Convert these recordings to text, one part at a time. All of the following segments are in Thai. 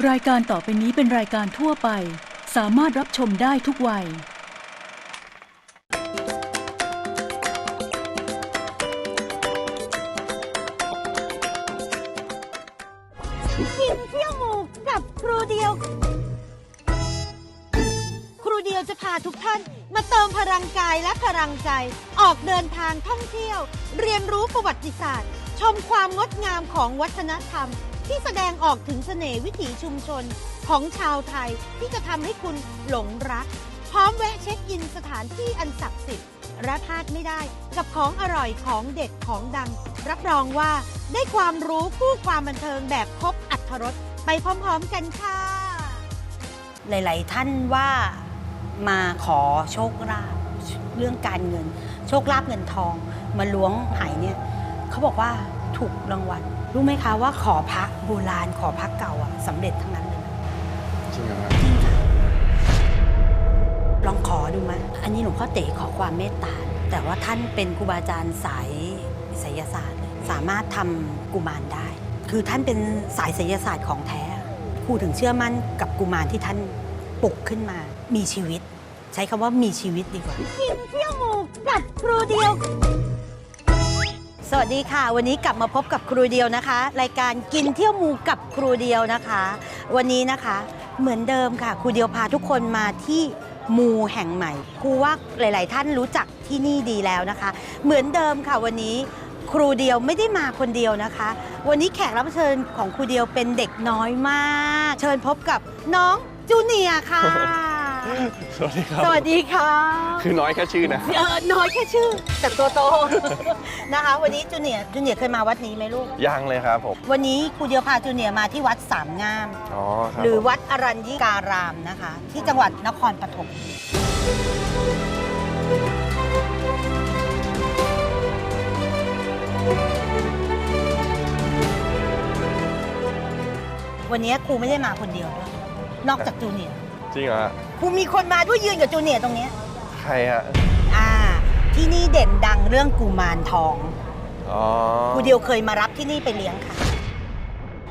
รายการต่อไปนี้เป็นรายการทั่วไป สามารถรับชมได้ทุกวัย กินเที่ยวหมู่กับครูเดียว ครูเดียวจะพาทุกท่านมาเติมพลังกายและพลังใจ ออกเดินทางท่องเที่ยว เรียนรู้ประวัติศาสตร์ ชมความงดงามของวัฒนธรรม ที่แสดงออกถึงเสน่ห์วิถีชุมชนของชาวไทยที่จะทำให้คุณหลงรัก พร้อมแวะเช็คอินสถานที่อันศักดิ์สิทธิ์และพลาดไม่ได้กับของอร่อยของเด็ดของดัง รับรองว่าได้ความรู้คู่ความบันเทิงแบบครบอัตรสไปพร้อมๆกันค่ะ หลาย ๆ ท่านว่ามาขอโชคลาภเรื่องการเงิน โชคลาภเงินทองมาล้วงหายเนี่ยเขาบอกว่า ถูกรางวัลรู้ไหมคะว่าขอพระโบราณขอพระเก่าอะสำเร็จทั้งนั้นเลยนะจริงเหรอครับจริงค่ะลองขอดูไหมอันนี้หลวงพ่อเต๋ขอความเมตตา แต่ว่าท่านเป็นครูบาอาจารย์สายไสยศาสตร์เลยสามารถทำกุมารได้ คือท่านเป็นสายไสยศาสตร์ของแท้ครูถึงเชื่อมั่นกับกุมารที่ท่านปลุกขึ้นมา มีชีวิต ใช้คำว่ามีชีวิตดีกว่า กินเที่ยวหมู่กับครูเดียว สวัสดีค่ะ วันนี้กลับมาพบกับครูเดียวนะคะ รายการกินเที่ยวมูกับครูเดียวนะคะ วันนี้นะคะเหมือนเดิมค่ะ ครูเดียวพาทุกคนมาที่มูแห่งใหม่ครูว่าหลาย ๆ ท่านรู้จักที่นี่ดีแล้วนะคะ เหมือนเดิมค่ะวันนี้ครูเดียวไม่ได้มาคนเดียวนะคะ วันนี้แขกรับเชิญของครูเดียวเป็นเด็กน้อยมาก เชิญพบกับน้องจูเนียร์ค่ะ สวัสดีครับสวัสดีค่ะคือน้อยแค่ชื่อนะเออน้อยแค่ชื่อ แต่ตัวโตนะคะ วันนี้จูเนียร์จูเนียร์เคยมาวัดนี้ไหมลูก ยังเลยครับผม วันนี้ครูเดียวพาจูเนียร์มาที่วัดสามงาม อ๋อครับหรือผมวัดอรัญญิการามนะคะ ที่จังหวัดนครปฐมวันนี้ครูไม่ได้มาคนเดียวด้วยนอกจากจูเนียร์ จริงเหรอฮะครูมีคนมาด้วยยืนกับจูเนียร์ตรงเนี้ยใครฮะอ่า ที่นี่เด่นดังเรื่องกุมารทอง อ๋อครูเดียวเคยมารับที่นี่ไปเลี้ยงค่ะ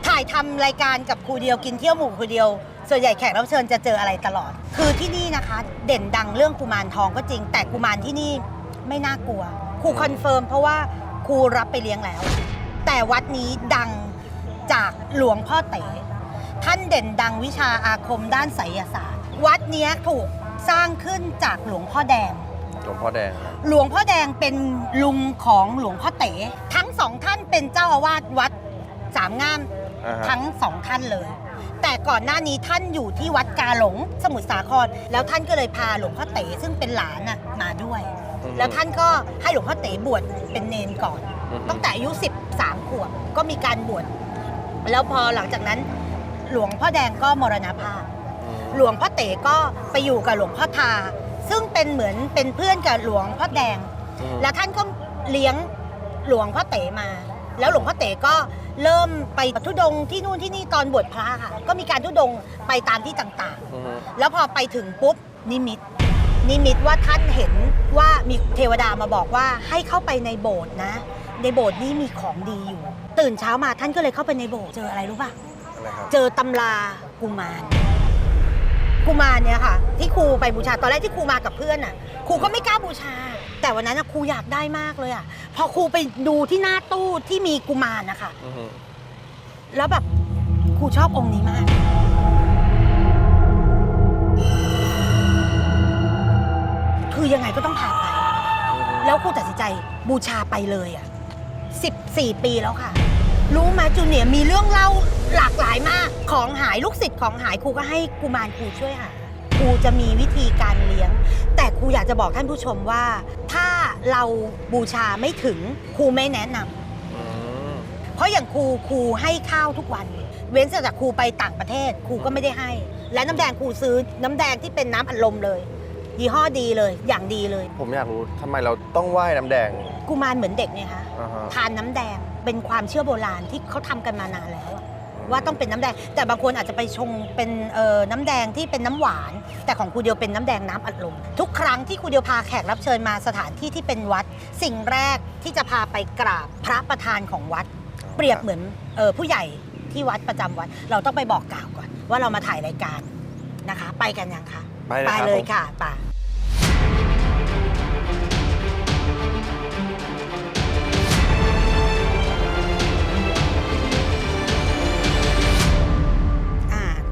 ถ่ายทำรายการกับครูเดียวกินเที่ยวหมู่ครูเดียว ส่วนใหญ่แขกรับเชิญจะเจออะไรตลอด คือที่นี่นะคะ เด่นดังเรื่องกุมารทองก็จริง แต่กุมารที่นี่ไม่น่ากลัว ครูคอนเฟิร์มเพราะว่าครูรับไปเลี้ยงแล้ว แต่วัดนี้ดังจากหลวงพ่อเต๋ ท่านเด่นดังวิชาอาคมด้านไสยศาสตร์ วัดเนี้ยถูกสร้างขึ้นจากหลวงพ่อแดง หลวงพ่อแดงนะหลวงพ่อแดงเป็นลุงของหลวงพ่อเต๋ ทั้งสองท่านเป็นเจ้าอาวาสวัดสามงามอ่าฮะทั้งสองท่านเลย แต่ก่อนหน้านี้ท่านอยู่ที่วัดกาหลงสมุทรสาคร แล้วท่านก็เลยพาหลวงพ่อเต๋ซึ่งเป็นหลานน่ะมาด้วย อือฮึแล้วท่านก็ให้หลวงพ่อเต๋บวชเป็นเนนก่อน อือฮึ ตั้งแต่อายุ 13 ขวบก็มีการบวชแล้วพอหลังจากนั้น หลวงพ่อแดงก็มรณภาพอืมหลวงพ่อเต๋ก็ไปอยู่กับหลวงพ่อทา ซึ่งเป็นเหมือนเป็นเพื่อนกับหลวงพ่อแดง อืม แล้วท่านก็เลี้ยงหลวงพ่อเต๋มา แล้วหลวงพ่อเต๋ก็เริ่มไปทุดงค์ที่นู่นที่นี่ตอนบวชพระค่ะ ก็มีการทุดงค์ไปตามที่ต่างอืมๆแล้วพอไปถึงปุ๊บนิมิต นิมิตว่าท่านเห็นว่ามีเทวดามาบอกว่าให้เข้าไปในโบสถ์นะ ในโบสถ์นี้มีของดีอยู่ ตื่นเช้ามาท่านก็เลยเข้าไปในโบสถ์เจออะไรรู้ป่ะ อะไรครับ เจอตำรากุมารกุมารเนี่ยค่ะ ที่ครูไปบูชาตอนแรกที่ครูมากับเพื่อนอะครูก็ไม่กล้าบูชา แต่วันนั้นน่ะครูอยากได้มากเลยอะพอครูไปดูที่หน้าตู้ที่มีกุมารนะคะอืมแล้วแบบครูชอบองค์นี้มาก คือยังไงก็ต้องพาไป แล้วครูตัดสินใจบูชาไปเลยอะ14 ปีแล้วค่ะ รู้ไหมจูเนียร์มีเรื่องเล่าหลากหลายมาก ของหายลูกศิษย์ของหายครูก็ให้กุมารครูช่วยหาครูจะมีวิธีการเลี้ยง แต่ครูอยากจะบอกท่านผู้ชมว่า ถ้าเราบูชาไม่ถึงครูไม่แนะนำอืมเพราะอย่างครูครูให้ข้าวทุกวัน เว้นแต่จากครูไปต่างประเทศครูก็ไม่ได้ให้ และน้ำแดงครูซื้อน้ำแดงที่เป็นน้ำอัดลมเลยยี่ห้อดีเลยอย่างดีเลย ผมอยากรู้ทำไมเราต้องไหว้น้ำแดง กุมารเหมือนเด็กเนี่ยคะอ่าฮะ ทานน้ำแดง เป็นความเชื่อโบราณที่เขาทำกันมานานแล้วอะว่าต้องเป็นน้ำแดง แต่บางคนอาจจะไปชงเป็นเอ่อน้ำแดงที่เป็นน้ำหวาน แต่ของครูเดียวเป็นน้ำแดงน้ำอัดลมทุกครั้งที่ครูเดียวพาแขกรับเชิญมาสถานที่ที่เป็นวัด สิ่งแรกที่จะพาไปกราบพระประธานของวัด เปรียบเหมือนเออผู้ใหญ่ที่วัดประจำวัด เราต้องไปบอกกล่าวก่อน ว่าเรามาถ่ายรายการนะคะ ไปกันยังคะไปเลยครับเลยผม ค่ะไป่า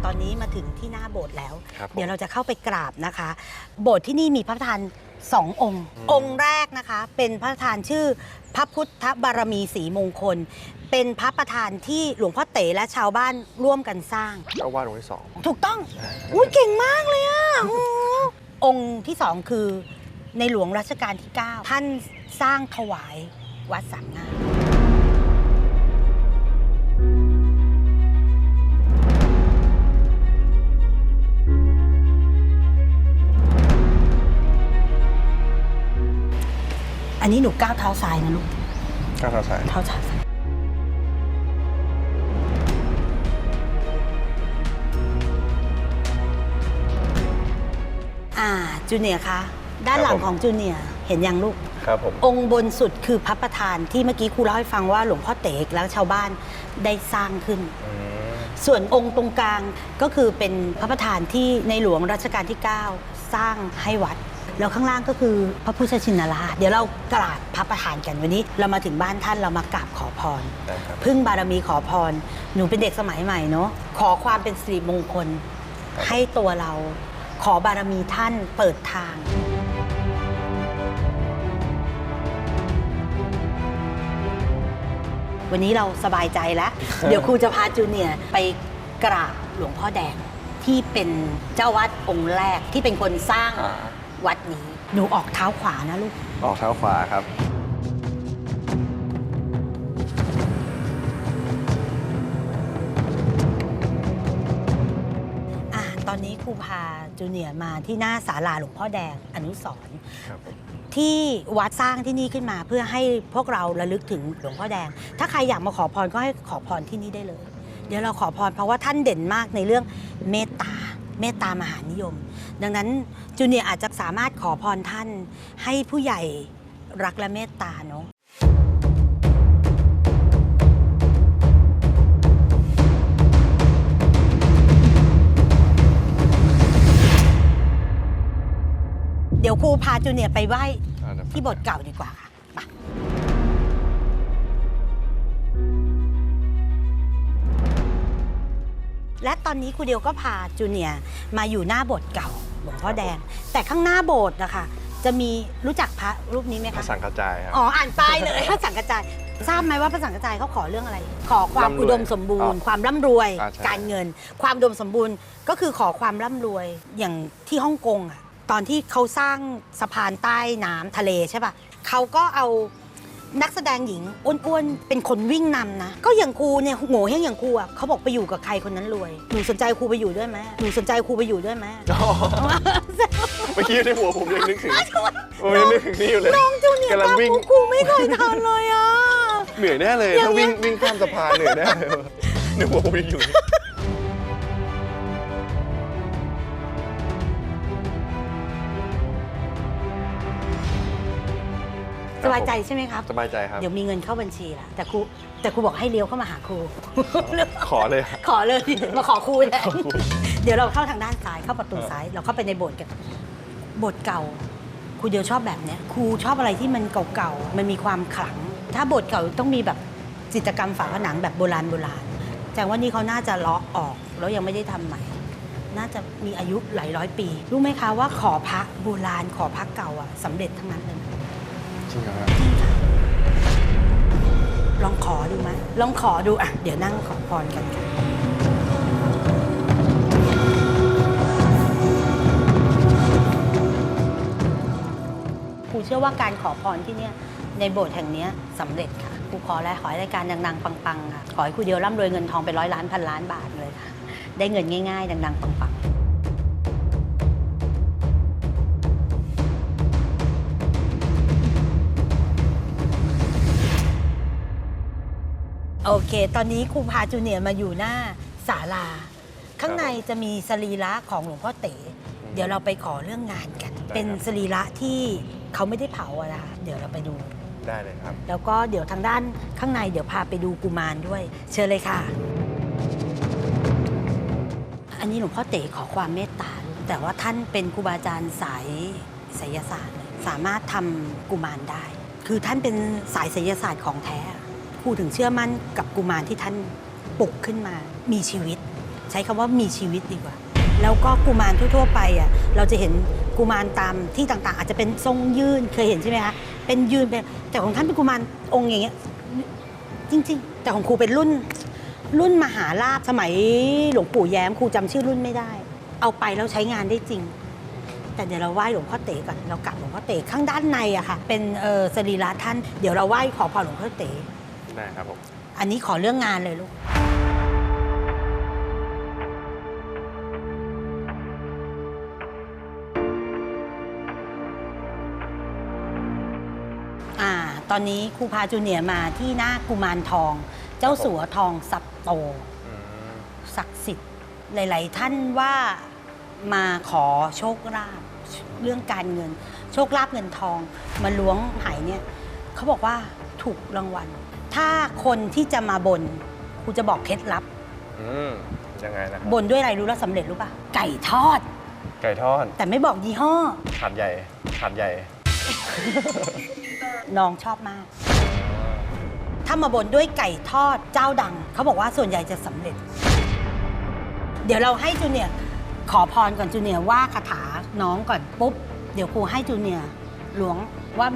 อนนี้มาถึงที่หน้าโบสถ์แล้ว ครับผม เดี๋ยวเราจะเข้าไปกราบนะคะ โบสถ์ที่นี่มีพระประธานสององค์ อืม องค์แรกนะคะ เป็นพระประธานชื่อพระพุทธบารมีศรีมงคล เป็นพระประธานที่หลวงพ่อเต๋และชาวบ้านร่วมกันสร้าง เจ้าวาดองค์ที่สอง ถูกต้อง อุ้ยเก่งมากเลยอะโอ้องค์ที่สองคือในหลวงรัชกาลที่ 9 ท่านสร้างถวายวัดสามงาม นนี้หนูก้าวเท้าซ้ายนะลูกก้าวเท้าซ้ายเท้าซ้ายอ่าจูเนียร์คะด้านหลังของจูเนียร์เห็นยังลูกครับผมองค์บนสุดคือพระประธานที่เมื่อกี้ครูเล่าให้ฟังว่าหลวงพ่อเต๋แล้วชาวบ้านได้สร้างขึ้นอืมส่วนองค์ตรงกลางก็คือเป็นพระประธานที่ในหลวงรัชกาลที่ 9 สร้างให้วัด แล้วข้างล่างก็คือพระพุทธชินราช เดี๋ยวเรากราบพระประธานกันวันนี้ เรามาถึงบ้านท่านเรามากราบขอพร ได้ครับ พึ่งบารมีขอพร หนูเป็นเด็กสมัยใหม่เนาะขอความเป็นสิริมงคลครับให้ตัวเรา ขอบารมีท่านเปิดทาง วันนี้เราสบายใจแล้ว เดี๋ยวครูจะพาจูเนียร์ไปกราบหลวงพ่อแดงที่เป็นเจ้าวัดองค์แรกที่เป็นคนสร้าง อ่า วัดนี้ หนูออกเท้าขวานะลูก ออกเท้าขวาครับ อะตอนนี้ครูพาจูเนียร์มาที่หน้าศาลาหลวงพ่อแดงอนุสรณ์ครับผมที่วัดสร้างที่นี่ขึ้นมาเพื่อให้พวกเราระลึกถึงหลวงพ่อแดง ถ้าใครอยากมาขอพรก็ให้ขอพรที่นี่ได้เลย เดี๋ยวเราขอพรเพราะว่าท่านเด่นมากในเรื่องเมตตา เมตตามหานิยม ดังนั้นจูเนียร์อาจจะสามารถขอพรท่าน ให้ผู้ใหญ่รักและเมตตาเนาะเดี๋ยวครูพาจูเนียร์ไปไหว้อ่าเดี๋ยวที่บทเก่าดีกว่าค่ะ และตอนนี้ครูเดียวก็พาจูเนียร์มาอยู่หน้าโบสถ์เก่าหลวงพ่อแดง แต่ข้างหน้าโบสถ์นะคะจะมีรู้จักพระรูปนี้ไหมพระคะสังกระจายครับ อ๋ออ่านป้ายเลย พระสังกระจายทราบไหมว่าพระสังกระจายเขาขอเรื่องอะไร ขอความร่ำรวยอุดมสมบูรณ์ ความร่ำรวย อ่าใช่ การเงิน ความอุดมสมบูรณ์ก็คือขอความร่ำรวยอย่างที่ฮ่องกงอะตอนที่เขาสร้างสะพานใต้น้ำทะเลใช่ปะเขาก็เอา นักแสดงหญิงอ้วนๆ เป็นคนวิ่งนำนะ ก็อย่างครูเนี่ยโง่เฮงอย่างครูอะเขาบอกไปอยู่กับใครคนนั้นรวย หนูสนใจครูไปอยู่ด้วยไหมหนูสนใจครูไปอยู่ด้วยไหมอ๋อเมื่อกี้ในหัวผมยังนึกถึงผมยังนึกถึงนี่อยู่เลยน้องจูเนียร์กำลังตามวิ่งครูไม่เคยทันเลยอะ เหนื่อยแน่เลยอย่างถ้าวิ่งเงี้ยวิ่งข้ามสะพานเหนื่อยแน่เลยในหัวผมยังอยู่ สบายใจใช่ไหมครับ สบายใจครับ เดี๋ยวมีเงินเข้าบัญชีละแต่ครูแต่ครูบอกให้เลี้ยวเข้ามาหาครู ขอเลยครับขอเลยมาขอครูแหละขอครูเดี๋ยวเราเข้าทางด้านซ้ายเข้าประตูซ้าย เราเข้าไปในโบสถ์กันโบสถ์เก่าครูเดียวชอบแบบเนี้ยครูชอบอะไรที่มันเก่าๆมันมีความขลัง ถ้าโบสถ์เก่าต้องมีแบบจิตรกรรมฝาผนังแบบโบราณโบราณแต่ว่านี่เขาน่าจะเลาะออกแล้วยังไม่ได้ทำใหม่ น่าจะมีอายุหลายร้อยปี รู้ไหมคะว่าขอพระโบราณขอพระเก่าอะสำเร็จทั้งนั้นเลยนะ จริงเหรอครับลองขอดูไหมลองขอดูอะ เดี๋ยวนั่งขอพรกันค่ะครูเชื่อว่าการขอพรที่เนี่ยในโบสถ์แห่งเนี้ยสำเร็จค่ะครูขอแล้วขอให้รายการดังๆปังๆค่ะขอให้ครูเดียวร่ำรวยเงินทองไปร้อยล้านพันล้านบาทเลยค่ะ ได้เงินง่ายๆ ดังๆปังๆ โอเค ตอนนี้ครูพาจูเนียร์มาอยู่หน้าศาลา ข้างในจะมีสรีระของหลวงพ่อเต๋ เดี๋ยวเราไปขอเรื่องงานกันได้ครับเป็นสรีระที่เขาไม่ได้เผาอะนะคะเดี๋ยวเราไปดู ได้เลยครับ แล้วก็เดี๋ยวทางด้านข้างในเดี๋ยวพาไปดูกุมารด้วย เชิญเลยค่ะนี้หลวงพ่อเต๋ขอความเมตตา แต่ว่าท่านเป็นครูบาอาจารย์สายไสยศาสตร์เลยสามารถทำกุมารได้ คือท่านเป็นสายไสยศาสตร์ของแท้ ครูถึงเชื่อมั่นกับกุมารที่ท่านปลุกขึ้นมามีชีวิต ใช้คำว่ามีชีวิตดีกว่า แล้วก็กุมารทั่ว ๆ ไปอะเราจะเห็นกุมารตามที่ต่างๆ อาจจะเป็นทรงยืนเคยเห็นใช่ไหมคะเป็นยืนเป็นแต่ของท่านเป็นกุมารองค์อย่างเงี้ยจริง ๆ แต่ของครูเป็นรุ่นรุ่นมหาลาภสมัยหลวงปู่แย้มครูจำชื่อรุ่นไม่ได้ เอาไปแล้วใช้งานได้จริง แต่เดี๋ยวเราไหว้หลวงพ่อเต๋ก่อนเรากลับหลวงพ่อเต๋ข้างด้านในอะค่ะเป็นสรีระท่านเดี๋ยวเราไหว้ขอพรหลวงพ่อเต๋ ได้ครับผม อันนี้ขอเรื่องงานเลยลูก อ่า ตอนนี้ครูพาจูเนียร์มาที่หน้ากุมารทอง เจ้าสัวทองสับโต อืม ศักดิ์สิทธิ์ หลาย ๆ ท่านว่ามาขอโชคลาภเรื่องการเงิน โชคลาภเงินทอง มาล้วงหายเนี่ยเขาบอกว่าถูกรางวัล ถ้าคนที่จะมาบนครูจะบอกเคล็ดลับ อืมยังไงนะครับบนด้วยอะไรรู้แล้วสำเร็จรู้ป่ะ ไก่ทอด ไก่ทอดแต่ไม่บอกยี่ห้อหาดใหญ่หาดใหญ่ น้องชอบมาก ถ้ามาบนด้วยไก่ทอดเจ้าดัง เขาบอกว่าส่วนใหญ่จะสำเร็จ เดี๋ยวเราให้จูเนียร์ขอพรก่อนจูเนียร์ว่าคาถาน้องก่อนปุ๊บ เดี๋ยวครูให้จูเนียร์ล้วงว่า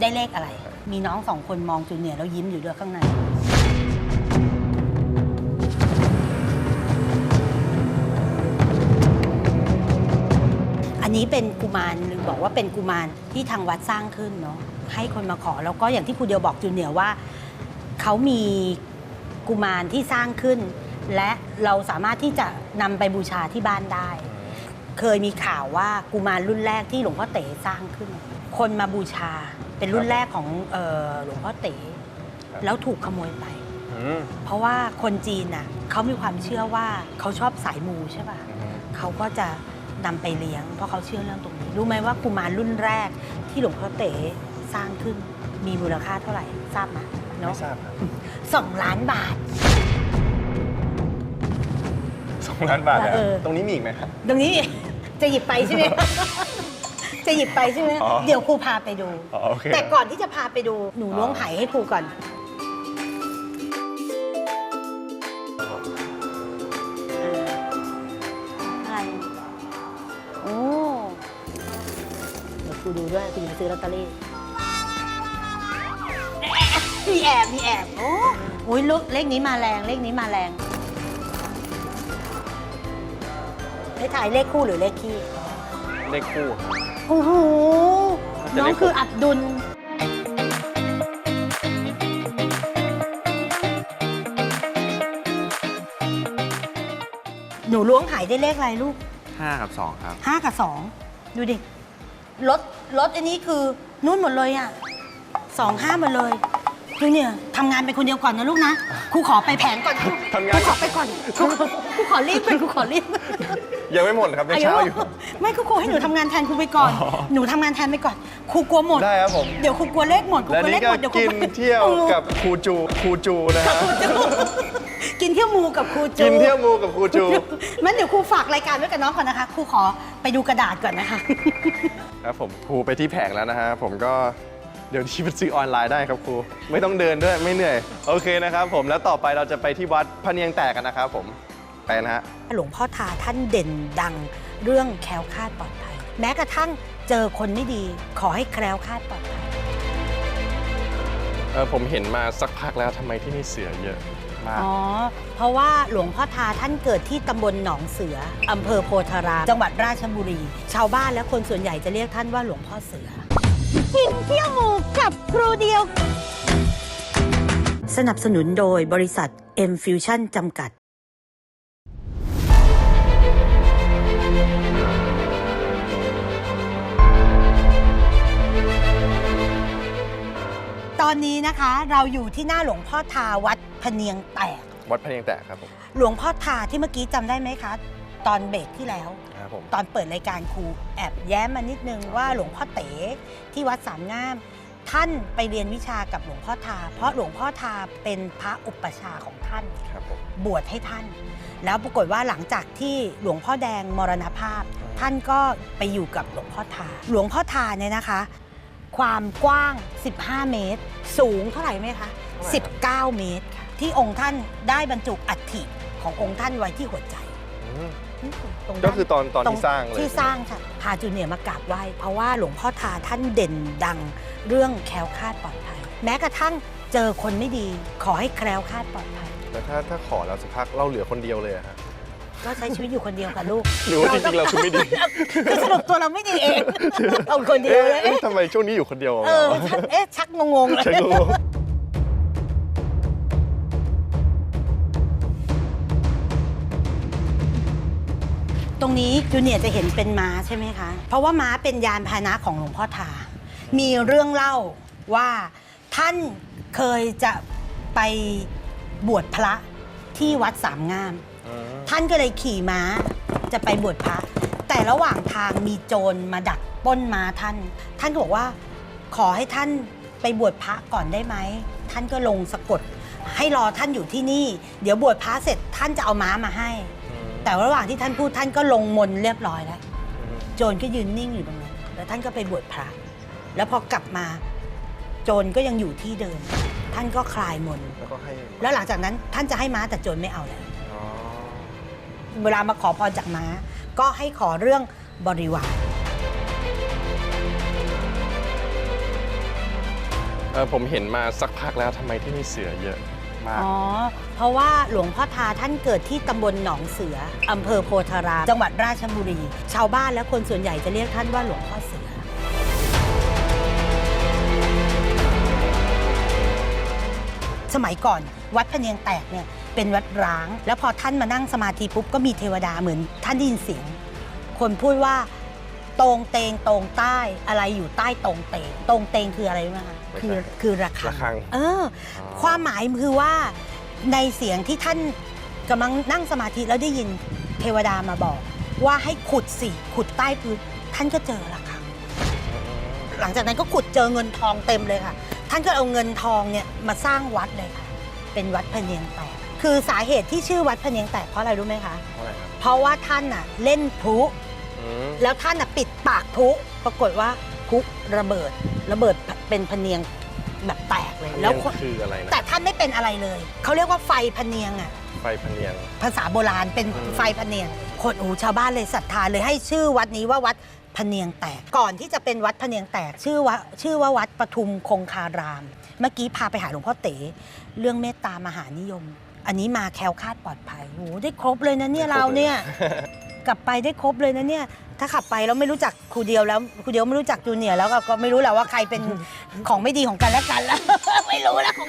ได้เลขอะไร มีน้องสองคนมองจูเนียร์แล้วยิ้มอยู่ด้วยข้างใน อันนี้เป็นกุมารหรือบอกว่าเป็นกุมารที่ทางวัดสร้างขึ้นเนาะให้คนมาขอแล้วก็อย่างที่ครูเดียวบอกจูเนียร์ว่าเขามีกุมารที่สร้างขึ้น และเราสามารถที่จะนำไปบูชาที่บ้านได้ เคยมีข่าวว่ากุมารรุ่นแรกที่หลวงพ่อเต๋สร้างขึ้น คนมาบูชา เป็นรุ่นแรกของเอ่อหลวงพ่อเต๋ครับ แล้วถูกขโมยไป อืมเพราะว่าคนจีนน่ะเขามีความเชื่อว่าเขาชอบสายมูใช่ป่ะ อืม เขาก็จะนำไปเลี้ยง เพราะเขาเชื่อเรื่องตรงนี้ รู้ไหมว่ากุมารรุ่นแรกที่หลวงพ่อเต๋สร้างขึ้นมีมูลค่าเท่าไหร่ทราบไหมไม่เนาะทราบครับสองล้านบาท สองล้านบาทนะเออ ตรงนี้มีอีกไหมครับ ตรงนี้ จะหยิบไปใช่ไหม จะหยิบไปใช่ไหมอ๋อเดี๋ยวครูพาไปดู อ๋อโอเคแต่ก่อนที่จะพาไปดูหนูอ๋อ ล้วงไหให้ครูก่อน อะไรโอ้เดี๋ยวครูดูด้วยครูจะไปซื้อลอตเตอรี่มีแอบมีแอบโอ้โอ้ยเลขเลขนี้มาแรงเลขนี้มาแรงให้ถ่ายเลขคู่หรือเลขคี่เลขคู่ครับ โอ้โหน่าจะน้อเลงขคืออับดุล หนูล้วงหายได้เลขอะไรลูกห้ากับสองครับ ห้ากับสองดูดิรถรถอันนี้คือนู่นหมดเลยอะสองห้าหมดเลยดูเนี่ยทำงานไปคนเดียวก่อนนะลูกนะครูขอไปแผนก่อนครูทำงานครูขอไปก่อนครูครูขอรีบไปครูขอรีบ ยังไม่หมดครับยังเช้าอยู่ ไม่ครูครูให้หนูทำงานแทนครูไปก่อนอ๋อหนูทำงานแทนไปก่อนครูกลัวหมดได้ครับผม เดี๋ยวครูกลัวเลขหมดครูและกลัวเลนี่ขก็หมดเดี๋ยวครูกินเที่ยวกับครูจูครูจูนะฮะกินเที่ยวมูกับครูจูกินเที่ยวมูกับครูจูมันเดี๋ยวครูฝากรายการไว้กับน้องก่อนนะคะครูขอไปดูกระดาษก่อนนะคะครับผมครูไปที่แผงแล้วนะฮะผมก็เดี๋ยวที่ไปซื้อออนไลน์ได้ครับครู ไม่ต้องเดินด้วยไม่เหนื่อย โอเคนะครับผมแล้วต่อไปเราจะไปที่วัดพะเนียงแตกกันนะครับผม ไปนะฮะหลวงพ่อทาท่านเด่นดัง เรื่องแคล้วคลาดปลอดภัย แม้กระทั่งเจอคนไม่ดี ขอให้แคล้วคลาดปลอดภัยเออผมเห็นมาสักพักแล้วทำไมที่นี่เสือเยอะมาก อ๋อ เพราะว่าหลวงพ่อทาท่านเกิดที่ตำบลหนองเสืออำเภอโพธารามจังหวัดราชบุรี ชาวบ้านและคนส่วนใหญ่จะเรียกท่านว่าหลวงพ่อเสือ กินเที่ยวหมูกับครูเดียว สนับสนุนโดยบริษัท M Fusion จำกัด อนนี้นะคะ เราอยู่ที่หน้าหลวงพ่อทาวัดพะเนียงแตก วัดพะเนียงแตกครับผมหลวงพ่อทาที่เมื่อกี้จำได้ไหมคะ ตอนเบรกที่แล้ว ครับผม ตอนเปิดรายการครูแอบแย้มมานิดนึงว่าหลวงพ่อเต๋ที่วัดสามงาม ท่านไปเรียนวิชากับหลวงพ่อทา เพราะหลวงพ่อทาเป็นพระอุปชฌาย์ของท่าน ครับผม บวชให้ท่าน แล้วปรากฏว่าหลังจากที่หลวงพ่อแดงมรณภาพ ท่านก็ไปอยู่กับหลวงพ่อทา หลวงพ่อทาเนี่ยนะคะ ความกว้าง 15 เมตร สูงเท่าไหร่ไหมคะ 19 เมตรค่ะที่องค์ท่านได้บรรจุอัฐิขององค์ท่านไว้ที่หัวใจอืมตรงก็ด้านคือตอนตอนที่สร้างเลยที่สร้างค่ะพาจูเนียร์มากราบไหว้เพราะว่าหลวงพ่อทาท่านเด่นดังเรื่องแคล้วคลาดปลอดภัย แม้กระทั่งเจอคนไม่ดี ขอให้แคล้วคลาดปลอดภัย แล้วถ้าถ้าขอแล้วสักพักเราเหลือคนเดียวเลยอะฮะ ก็ใช้ชีวิตอยู่คนเดียวค่ะลูกหรือว่าจริงๆเราคือไม่ดี คือสรุปตัวเราไม่ดีเองเอาคนเดียวเลยเอ๊ะทำไมช่วงนี้อยู่คนเดียวอะเออชักเอ๊ะชักงงๆเลยใช่กูตรงนี้จูเนียร์จะเห็นเป็นม้าใช่ไหมคะ เพราะว่าม้าเป็นยานพาหนะของหลวงพ่อทา มีเรื่องเล่าว่าท่านเคยจะไปบวชพระที่วัดสามงามอืม ท่านก็เลยขี่ม้าจะไปบวชพระ แต่ระหว่างทางมีโจรมาดักปล้นม้าท่าน ท่านก็บอกว่าขอให้ท่านไปบวชพระก่อนได้ไหม ท่านก็ลงสะกด ให้รอท่านอยู่ที่นี่ เดี๋ยวบวชพระเสร็จท่านจะเอาม้ามาให้ แต่ระหว่างที่ท่านพูดท่านก็ลงมนต์เรียบร้อยแล้ว โจรก็ยืนนิ่งอยู่ตรงนั้นแล้วท่านก็ไปบวชพระ แล้วพอกลับมาโจรก็ยังอยู่ที่เดิม ท่านก็คลายมนต์แล้วก็ให้แล้วหลังจากนั้นท่านจะให้ม้าแต่โจรไม่เอาแล้วอ๋อ เวลามาขอพรจากม้า ก็ให้ขอเรื่องบริวารเออผมเห็นมาสักพักแล้วทำไมที่นี่เสือเยอะมาก อ๋อ เพราะว่าหลวงพ่อทาท่านเกิดที่ตำบลหนองเสืออำเภอโพธารามจังหวัดราชบุรี ชาวบ้านและคนส่วนใหญ่จะเรียกท่านว่าหลวงพ่อเสือ สมัยก่อนวัดพะเนียงแตกเนี่ย เป็นวัดร้าง แล้วพอท่านมานั่งสมาธิปุ๊บก็มีเทวดาเหมือนท่านได้ยินเสียง คนพูดว่าตรงเตงตรงใต้อะไรอยู่ใต้ตรงเตงตรงเตงคืออะไรรู้ไหมคะไม่คือใช่คือระฆัระงฆัง เออ ความหมายคือว่าในเสียงที่ท่านกำลังนั่งสมาธิแล้วได้ยินเทวดามาบอก ว่าให้ขุดสิขุดใต้พื้นท่านก็เจอระฆัง หลังจากนั้นก็ขุดเจอเงินทองเต็มเลยค่ะ ท่านก็เอาเงินทองเนี่ยมาสร้างวัดเลยค่ะ เป็นวัดพะเนียงแตก คือสาเหตุที่ชื่อวัดพะเนียงแตกเพราะอะไรรู้ไหมคะ เพราะอะไรครับเพราะว่าท่านน่ะเล่นพลุอืมแล้วท่านน่ะปิดปากพลุปรากฏว่าพลุระเบิดระเบิดเป็นพะเนียงแบบแตกเลย แล้วพะคนเนียงคืออะไรนะแต่ท่านไม่เป็นอะไรเลยเขาเรียกว่าไฟพะเนียงอะ ไฟพะเนียง ภาษาโบราณเป็นอืม ไฟพะเนียงคนอูชาวบ้านเลยศรัทธาเลยให้ชื่อวัดนี้ว่าวัดพะเนียงแตก ก่อนที่จะเป็นวัดพะเนียงแตก ชื่อว่าชื่อว่าวัดปทุมคงคาราม เมื่อกี้พาไปหาหลวงพ่อเต๋เรื่องเมตตามหานิยม อันนี้มาแคล้วคลาดปลอดภัยโอ้โหได้ครบเลยนะเนี่ยเราเนี่ย กลับไปได้ครบเลยนะเนี่ย ถ้าขับไปแล้วไม่รู้จักครูเดียวแล้วครูเดียวไม่รู้จักจูเนียร์แล้วก็ก็ไม่รู้แหละว่าใครเป็นของไม่ดีของกันและกันแล้ว ไม่รู้แล้วของ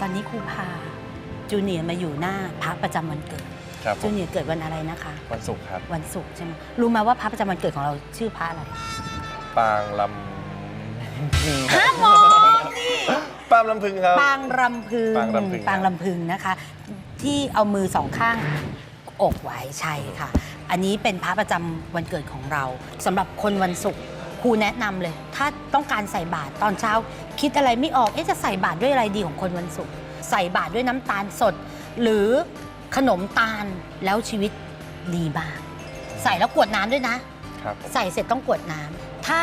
ตอนนี้ครูพาจูเนียร์มาอยู่หน้าพระประจำวันเกิด ครับผจูมเนียร์เกิดวันอะไรนะคะ วันศุกร์ครับ วันศุกร์ใช่ไหมรู้ไหมว่าพระประจำวันเกิดของเราชื่อพระอะไรปางลำห้ามมองนี่ปางลำพึงครับ ปางรำพึงปางรำพึง ปางรำพึงนะคะ ที่เอามือสองข้างอกไว้ใช่ค่ะ อันนี้เป็นพระประจำวันเกิดของเราสำหรับคนวันศุกร์ครูแนะนำเลย ถ้าต้องการใส่บาตรตอนเช้า คิดอะไรไม่ออกเอ๊ะจะใส่บาตรด้วยอะไรดีของคนวันศุกร์ใส่บาตรด้วยน้ำตาลสด หรือ ขนมตาลแล้วชีวิตดีมากใส่แล้วกรวดน้ำด้วยนะ ครับผมใส่เสร็จต้องกรวดน้ำถ้า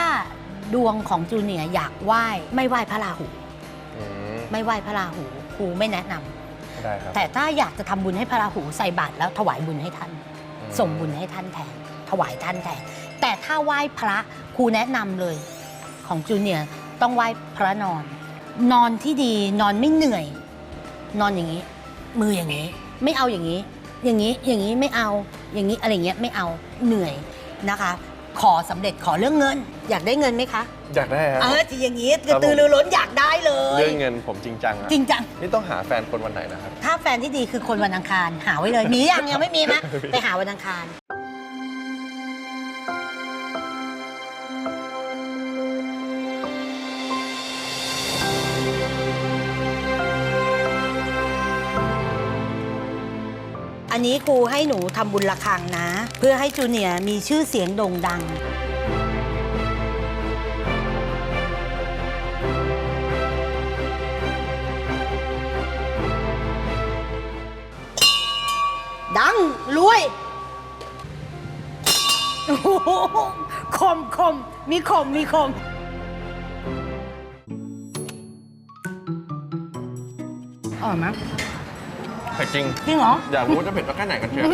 ดวงของจูเนียร์อยากไหว้ไม่ไหว้พระราหู อืมไม่ไหว้พระราหูครูไม่แนะนำได้ครับแต่ถ้าอยากจะทำบุญให้พระราหูใส่บาตรแล้วถวายบุญให้ท่าน อืมส่งบุญให้ท่านแทน ถวายท่านแทน แต่ถ้าไหว้พระครูแนะนำเลย ของจูเนียร์ต้องไหว้พระนอน นอนที่ดีนอนไม่เหนื่อย นอนอย่างนี้ มืออย่างนี้ ไม่เอาอย่างนี้ อย่างนี้อย่างนี้ไม่เอาอย่างนี้อะไรเงี้ยไม่เอาเหนื่อยนะคะ ขอสำเร็จขอเรื่องเงิน อยากได้เงินไหมคะอยากได้ครับเออที่อย่างนี้ครับผมตือรือร้นอยากได้เลย เรื่องเงินผมจริงจังอะจริงจังนี่ต้องหาแฟนคนวันไหนนะครับ ถ้าแฟนที่ดีคือคนวันอังคาร หาไว้เลยมียังยังไม่มีนะไปหาวันอังคาร นนี้ครูให้หนูทำบุญละครังนะ เพื่อให้จูเนียร์มีชื่อเสียงโด่งดัง ดังรวยโอ้โหคมคมมีคมมีคม อ่อยไหม ผ็ดจริง จริงเหรอ อยากรู้ว่าจะเผ็ดสักแค่ไหนกันเชียว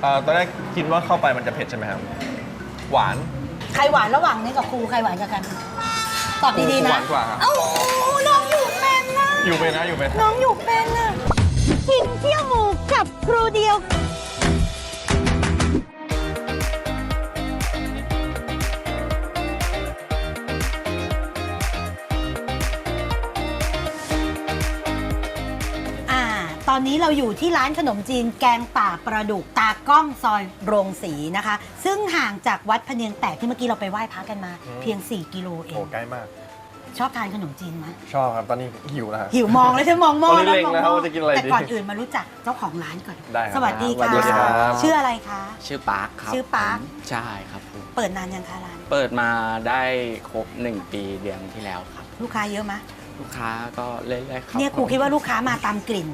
เอ่อตอนแรกคิดว่าเข้าไปมันจะเผ็ดใช่ไหมครับ หวาน ใครหวานระหว่างนี้กับครูใครหวานกับกัน ตอบดีๆหนะวานกว่าครับ เอ้าน้องอยู่เป็นนะอยู่ไปนะอยู่ไปนะ น้องอยู่เป็นนะกินเที่ยวหมูกับครูเดียว อนนี้เราอยู่ที่ร้านขนมจีนแกงป่าปลาดุกตากล้องซอยโรงสีนะคะ ซึ่งห่างจากวัดพะเนียงแตกที่เมื่อกี้เราไปไหว้พระกันมาเพียง 4 กิโลเอโอ้ง ใกล้มาก ชอบทานขนมจีนไหมชอบครับตอนนี้หิวแล้วครับหิวมองเลยใช่มองมองตอนนี้เล็งมองแล้วมองว่าจะกินอะไรแต่ดีก่อนอื่นมารู้จักเจ้าของร้านก่อน ได้ครับสวัสดีสวัค่ะสดีครับ ชื่ออะไรคะ ชื่อปาร์คครับชื่อปาร์ค ผมใช่ครับผมเปิดนานยังคะร้าน เปิดมาได้ครบ 1 ปีเดือนที่แล้วครับ ลูกค้าเยอะไหม ลูกค้าก็เรื่อยๆครับเนี่ยครูคิดว่าลูกค้ามาตามกลิ่น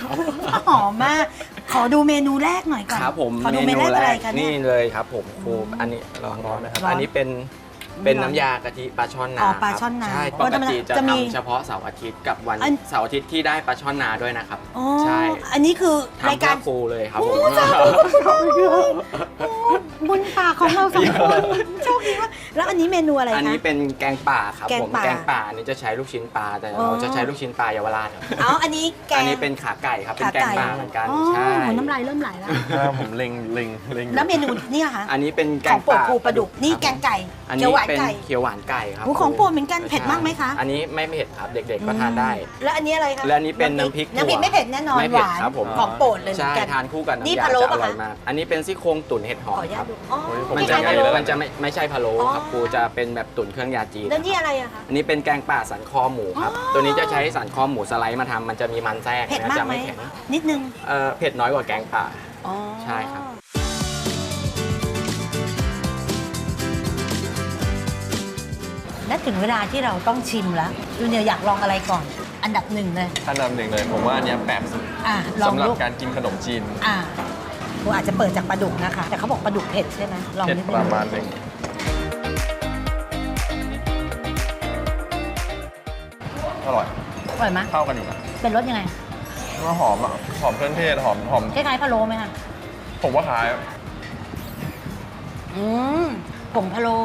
ครับหอมมาก ขอดูเมนูแรกหน่อยก่อนครับผมขอดูเมนูแรกอะไรคะเนี่นี่ย เลยครับผมครูอันนี้ลองร้อนนะครับ ร้อนอันนี้เป็นเป็นน้ำยากะทิปลาช่อนนาอ๋อปลาครับช่อนนาใช่เพปราะกติจะจะมีทำเฉพาะเสาร์อาทิตย์กับวันอัน เสาร์อาทิตย์ที่ได้ปลาช่อนนาด้วยนะครับ อ๋อใช่อันนี้คือทำรายเพื่การอครูเลยครับโอ้ผมสาธุ โอ้ บุญปากของเราสองคนโชคดีมากแล้วอันนี้เมนูอะไรคะ อันนี้เป็นแกงป่าครับแกงผมป่าแกงป่าอันนี้จะใช้ลูกชิ้นปลาแต่อ๋อ เราจะใช้ลูกชิ้นปลาเยาวราชครับอ๋ออันนี้แกงอันนี้เป็นขาไก่ครับเป็นแกงป่าเหมือนกันอ๋อใช่น้ำลายเริ่มไหลแล้วอ่าผมเล็งเล็งเล็งอยู่แล้วเมนูนี่คะอันนี้เป็นแกของงโปรดป่าครูปลาดุกนี่ครับแกงไก่อันเขียนี้วหวานเป็นไก่ เขียวหวานไก่ครับโอ้ของโปรดเหมือนกันเผ็ดมากไหมคะ อันนี้ไม่เผ็ดครับเด็ก ๆ ก็ทานได้ แล้วอันนี้อะไรคะและอันนี้เป็นน้ำพริกน้ำพริกถั่วไม่เผ็ดแน่นอนไม่หเผ็ดวานครับผม ของโปรดเลยเหมืใช่อนกัน ทานคู่กับนี่น้ำยาพะโล้จะอร่อยปะคะ มากอันนี้เป็นซี่โครงตุ๋นเห็ดหขออมอนุญาคตรับดูอ๋อโอ้ยผมมันคจะล้ายๆพะโล้ มันจะไม่ไม่ใช่พะโล้อ๋อครับครูจะเป็นแบบตุ๋นเครื่องยาจีนแล้วนี่อะไรอะคะ อันนี้เป็นแกงป่าสันคอหมูครับ อ๋อ ตัวนี้จะใช้สันคอหมูสไลด์มาทำมันจะมีมันแทรกเผ็ดนะมากจะไหมไม่แข็งนิดนึงเอ่อเผ็ดน้อยกว่าแกงป่า อ๋อใช่ครับ และถึงเวลาที่เราต้องชิมแล้วจูเนียร์อยากลองอะไรก่อน อันดับหนึ่งเลย อันดับหนึ่งเลยผมว่าอันเนี้ยแปลกสุดอะลองสำหรับลูกการกินขนมจีน อะ ครูอาจจะเปิดจากปลาดุกนะคะ แต่เขาบอกปลาดุกเผ็ดใช่ไหมลองเผ็ดนิดปนึระงมาณหนึ่งอร่อย อร่อยไหมเข้ากันอยู่นะเป็นรสยังไงว่าหอมอะ หอมเครื่องเทศ หอมหอม คล้ายๆพะโล้ไหมคะผมว่าคล้ายอืมผงพะโล้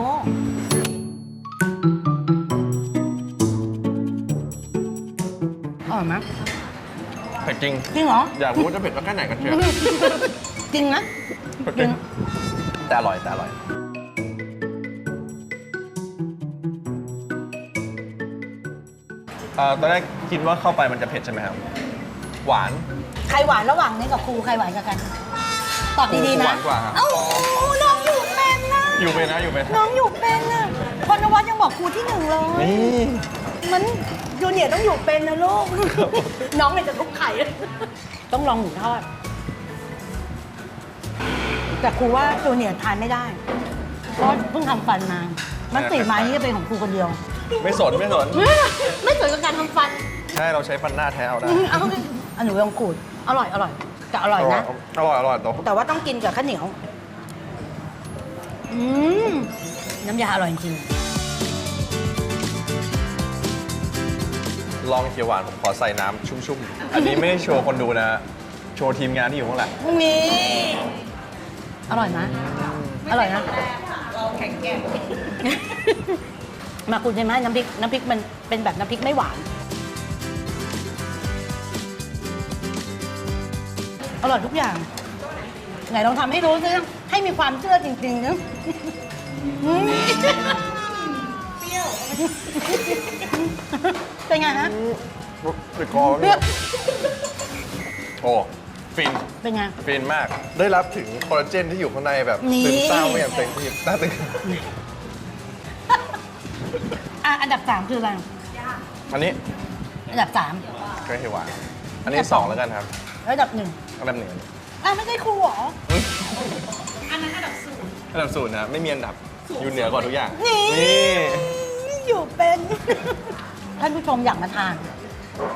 อร่อยไหมเผ็ดจริง จริงเหรอ อยากรู้ว่าจะเผ็ดสักแค่ไหนกันเชียวจ ริงนะเผ็ดจริงแต่อร่อยแต่อร่อย เอ่อตอนแรกคิดว่าเข้าไปมันจะเผ็ดใช่ไหมครับ หวาน ใครหวานระหว่างนี้กับครูใครหวานกับกันตอบดีๆหนะวานกว่าครับ เอ้าน้องอยู่เป็นนะอยู่ไปนะอยู่ไปนะน้องอยู่เป็นนะพรนวัตยังบอกครูที่หนึ่งเลย นี่มันจูเนียร์ต้องอยู่เป็นนะลูก น้องเนี่ยจะทุบไข่ ต้องลองหมูทอด แต่ครูว่าจูเนียร์ทานไม่ได้ เพราะเพิ่งทำฟันมา มันสี่ไม้นี้จะเป็นของครูคนเดียว ไม่สนไม่สน ไม่สวยกับการทำฟันใช่เราใช้ฟันหน้าแท้เอาได้เอาอันหนูลองขูดอร่อยอร่อยแต่อร่อยนะ อร่อยอร่อยตัวแต่ว่าต้องกินกับข้าวเหนียว อืมน้ำยาอร่อยจริงลองเขียวหวานผมขอใส่น้ำชุ่มๆ อันนี้ไม่ได้โชว์คนดูนะ โชว์ทีมงานที่อยู่ข้างหลัง นี่ อร่อยนะอร่อยนะแข็งแกร่งมาคุณใช่ไหมน้ำพริกน้ำพริกมันเป็นแบบน้ำพริกไม่หวาน อร่อยทุกอย่าง ไหนลองทำให้รู้ซิให้มีความเชื่อจริงๆนะอืมเปรี้ยว เป็นไงฮะ ติดคอเนี่ยโอ้ ฟินเป็นไง ฟินมาก ได้รับถึงคอลลาเจนที่อยู่ข้างในแบบนี่ ซึมเศร้าไม่อย่างเต็มที่น่าตื่นอะอันดับสามคืออะไรอันนี้อันดับสามกล้วยเขียวหวานอันนี้สองแล้วกันครับอันดับหนึ่งอันดับหนึ่งอ้าวไม่ใช่ครูเหรอ อันดับศูนย์นะไม่มีอันดับอยู่เหนือกว่าทุกอย่างนี่นี่อยู่เป็น ท่านผู้ชมอยากมาทาน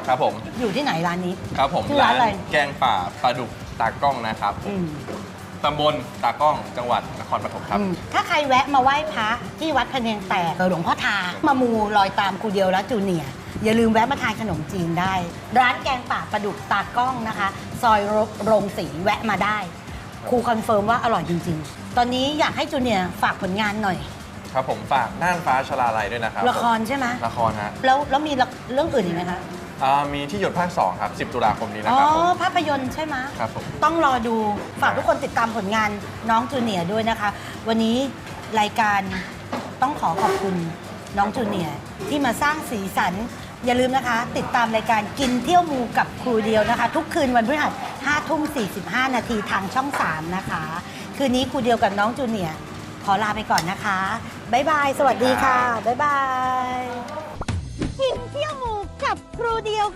ครับผม อยู่ที่ไหนร้านนี้ ครับผมชื่อร้านอะไร แกงป่าปลาดุกตากล้องนะครับอืมตำบลตากล้องจังหวัดนครปฐมครับ อืมถ้าใครแวะมาไหว้พระที่วัดพะเนียงแตกหลวงพ่อทา มามูลอยตามครูเดียวและจูเนียร์อย่าลืมแวะมาทานขนมจีนได้ ร้านแกงป่าปลาดุกตากล้องนะคะ ซอยโรงสีแวะมาได้ ครูคอนเฟิร์มว่าอร่อยจริง ๆ ตอนนี้อยากให้จูเนียร์ฝากผลงานหน่อย ครับผมฝากน่านฟ้าชลาลัยด้วยนะครับละครใช่ไหม ละครฮะ แล้วแล้วมีละเรื่องอื่นอีกไหมคะ อ่ามีที่หยดภาค2ครับ10 ตุลาคมนี้นะอ๋อ ครับผมภาพยนตร์ใช่ไหมครับผม ต้องรอดูฝากทุกคนติดตามผลงานน้องจูเนียร์ด้วยนะคะ วันนี้รายการต้องขอขอบคุณน้องจูเนียร์ที่มาสร้างสีสัน อย่าลืมนะคะ ติดตามรายการกินเที่ยวมูกับครูเดียวนะคะ ทุกคืนวันพฤหัส5ทุ่ม45 นาทีทางช่อง 3 นะคะ คืนนี้ครูเดียวกับน้องจูเนียร์ขอลาไปก่อนนะคะ บ๊ายบาย สวัสดีค่ะ บ๊ายบาย กินเที่ยวหมู กับครูเดียว